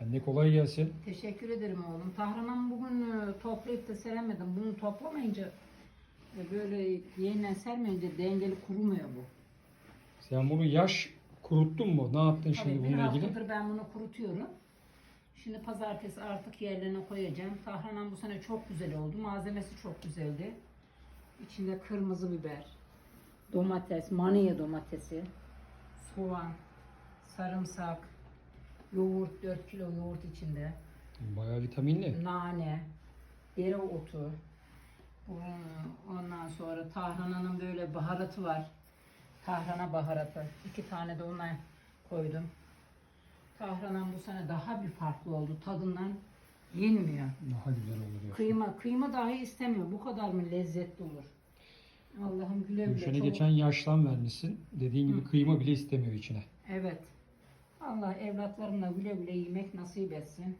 Anne kolay gelsin. Teşekkür ederim oğlum. Tahran'ım bugün e, toplayıp da seremedim. Bunu toplamayınca e, böyle yeniden sermeyince dengeli kurumuyor bu. Sen bunu yaş kuruttun mu? Ne yaptın şimdi Tabii bir bununla ilgili? haftadır ben bunu kurutuyorum. Şimdi pazartesi artık yerlerine koyacağım. Tahran'ım bu sene çok güzel oldu. Malzemesi çok güzeldi. İçinde kırmızı biber, domates, maniye domatesi, soğan, sarımsak, yoğurt, 4 kilo yoğurt içinde. Bayağı vitaminli. nane, dereotu, bu- ondan sonra tahrananın böyle baharatı var. Tahrana baharatı. İki tane de ondan koydum. Tahranan bu sene daha bir farklı oldu. Tadından yenmiyor. Daha güzel olur diyor. Kıyma, kıyma dahi istemiyor. Bu kadar mı lezzetli olur? Allah'ım güle güle. sene Çok- geçen yaşlan vermişsin. Dediğin gibi kıyma bile istemiyor içine. Evet. Allah evlatlarımla güle güle yemek nasip etsin.